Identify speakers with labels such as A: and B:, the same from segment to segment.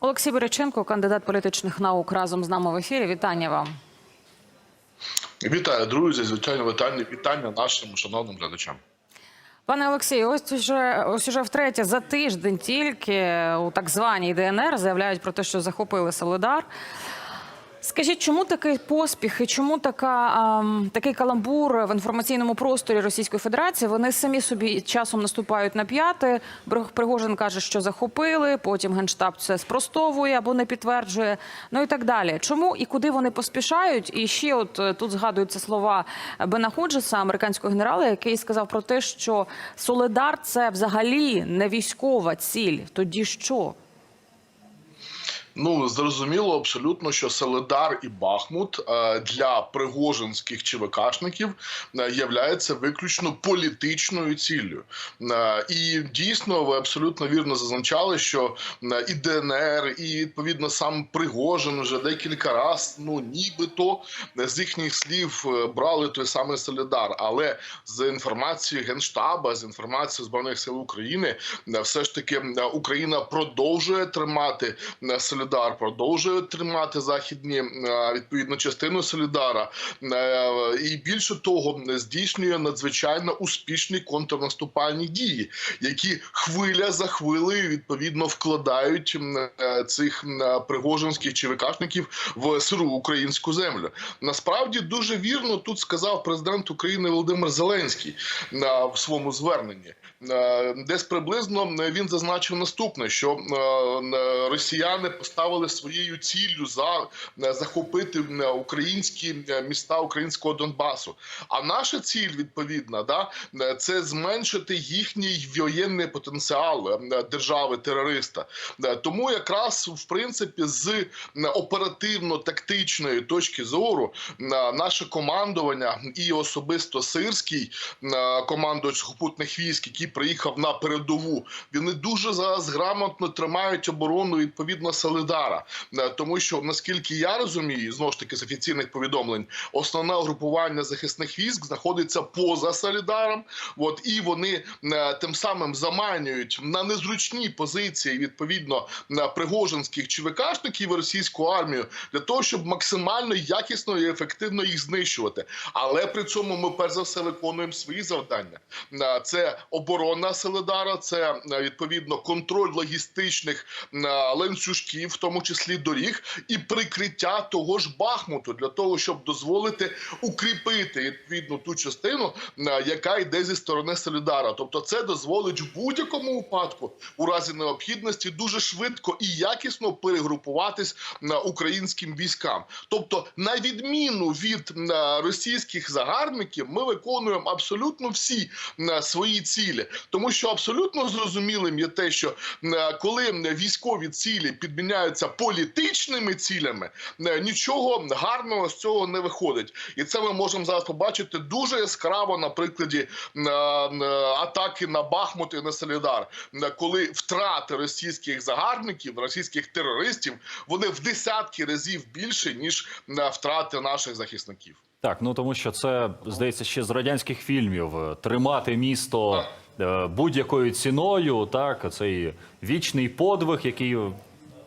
A: Олексій Береченко, кандидат політичних наук, разом з нами в ефірі. Вітання вам.
B: Вітаю, друзі. Звичайно, вітання, вітання нашим шановним глядачам.
A: Пане Олексію, ось уже ось уже втретє за тиждень тільки у так званій ДНР заявляють про те, що захопили Солидар. Скажіть, чому такий поспіх і чому така, ам, такий каламбур в інформаційному просторі Російської Федерації? Вони самі собі часом наступають на п'яти. Пригожин каже, що захопили. Потім генштаб це спростовує або не підтверджує. Ну і так далі. Чому і куди вони поспішають? І ще от е, тут згадуються слова Бена Ходжеса, американського генерала, який сказав про те, що Соледар це взагалі не військова ціль. Тоді що?
B: Ну зрозуміло абсолютно, що Селедар і Бахмут е, для пригожинських ЧВКшників е, являється виключно політичною ціллю. Е, І дійсно, ви абсолютно вірно зазначали, що і ДНР, і відповідно сам Пригожин вже декілька разів, ну нібито з їхніх слів брали той самий Солідар. Але з інформації Генштаба, з інформації збройних сил України, все ж таки Україна продовжує тримати е, Солідар, продовжує тримати західні е, відповідно частину Солідара, Е, і більше того, здійснює надзвичайно успішні контрнаступальні дії, які хвиля за хвилею відповідно вкладають е, цих пригожинських ЧВКшників в сиру українську землю. Насправді дуже вірно тут сказав президент України Володимир Зеленський е, в своєму зверненні. Десь приблизно він зазначив наступне: що росіяни поставили своєю ціллю за е, захопити е, українські е, міста українського Донбасу. А наша ціль відповідна, да це зменшити їхній воєнний потенціал держави-терориста. Е, Тому якраз в принципі з оперативно-тактичної точки зору наше командування і особисто сирський командувач сухопутних військ, який приїхав на передову, вони дуже зараз грамотно тримають оборону відповідно Солидара, Е, тому що наскільки я розумію, знову ж таки з офіційних повідомлень, основне угрупування захисних військ знаходиться поза Солідаром. От і вони е, тим самим заманюють на незручні позиції відповідно пригожинських ЧВКшників і російську армію для того, щоб максимально якісно і ефективно їх знищувати. Але при цьому ми перш за все виконуємо свої завдання. Е, Це оборона Селедара, це відповідно контроль логістичних ланцюжків, в тому числі доріг, і прикриття того ж Бахмуту для того, щоб дозволити укріпити відповідно ту частину, е, яка йде зі сторони Солідара. Тобто, це дозволить в будь-якому випадку, у разі необхідності, дуже швидко і якісно перегрупуватись на українським військам. Тобто, на відміну від е, російських загарбників, ми виконуємо абсолютно всі е, свої цілі, тому що абсолютно зрозумілим є те, що е, коли військові цілі підміняються політичними цілями, е, нічого гарного з цього не виходить, і це ми можемо зараз побачити дуже яскраво на прикладі е, е, атаки на Бахмут і на Солідар, коли втрати російських загарбників, російських терористів, вони в десятки разів більше ніж втрати наших захисників.
C: Так, ну тому що це здається ще з радянських фільмів тримати місто будь-якою ціною. Так, цей вічний подвиг, який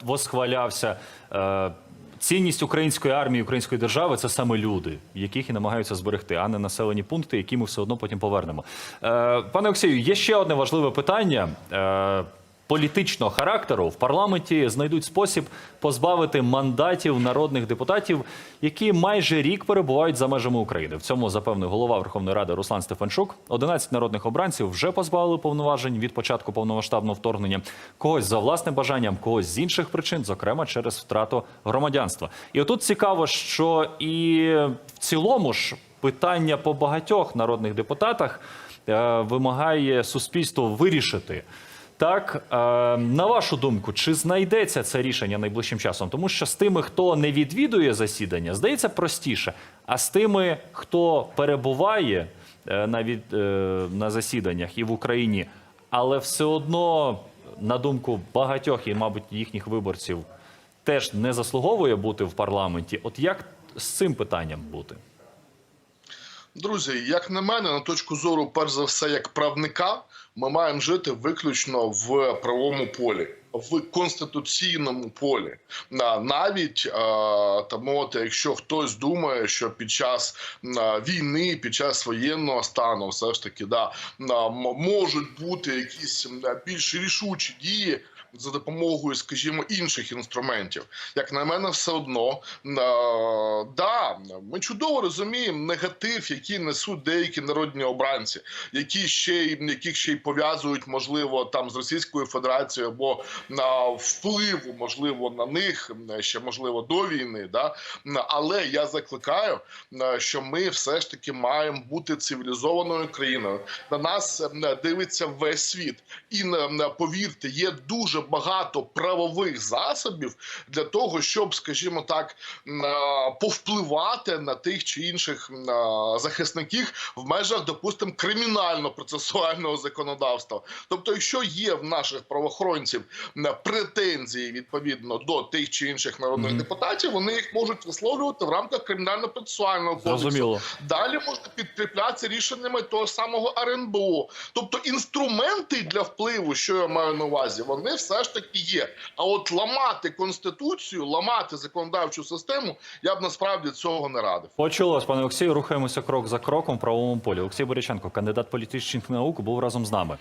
C: восхвалявся. Е, Цінність української армії, української держави це саме люди, яких і намагаються зберегти, а не населені пункти, які ми все одно потім повернемо. Е, пане Олексію, є ще одне важливе питання. Політичного характеру в парламенті знайдуть спосіб позбавити мандатів народних депутатів, які майже рік перебувають за межами України. В цьому запевнив голова Верховної Ради Руслан Стефанчук. 11 народних обранців вже позбавили повноважень від початку повномасштабного вторгнення. Когось за власним бажанням, когось з інших причин, зокрема через втрату громадянства. І отут цікаво, що і в цілому ж питання по багатьох народних депутатах е, вимагає суспільство вирішити. Так, е, на вашу думку, чи знайдеться це рішення найближчим часом? Тому що з тими, хто не відвідує засідання, здається простіше. А з тими, хто перебуває е, на, від, е, на засіданнях і в Україні, але все одно, на думку багатьох і, мабуть, їхніх виборців, теж не заслуговує бути в парламенті. От як з цим питанням бути?
B: Друзі, як на мене, на точку зору, перш за все, як правника, ми маємо жити виключно в правовому полі, в конституційному полі. На- Навіть там, от, якщо хтось думає, що під час війни, під час воєнного стану, все ж таки, да, можуть бути якісь більш рішучі дії. За допомогою, скажімо, інших інструментів, як на мене, все одно е, да, ми чудово розуміємо негатив, який несуть деякі народні обранці, які ще й яких ще й пов'язують, можливо, там з Російською Федерацією або на впливу, можливо, на них е, ще можливо до війни. Да? Але я закликаю, е, що ми все ж таки маємо бути цивілізованою країною. На нас е, дивиться весь світ, і е, повірте, є дуже багато правових засобів для того, щоб, скажімо так, е, повпливати на тих чи інших е, захисників в межах, допустимо, кримінально-процесуального законодавства. Тобто, якщо є в наших правоохоронців претензії відповідно до тих чи інших народних депутатів, вони їх можуть висловлювати в рамках кримінально-процесуального кодексу. Далі можна підкріплятися рішеннями того самого РНБО. Тобто інструменти для впливу, що я маю на увазі, вони все ж таки є. А от ламати конституцію, ламати законодавчу систему, я б насправді цього не радив.
C: Почула пане Олексію. Рухаємося крок за кроком в правовому полі. Олексій Боряченко, кандидат політичних наук, був разом з нами.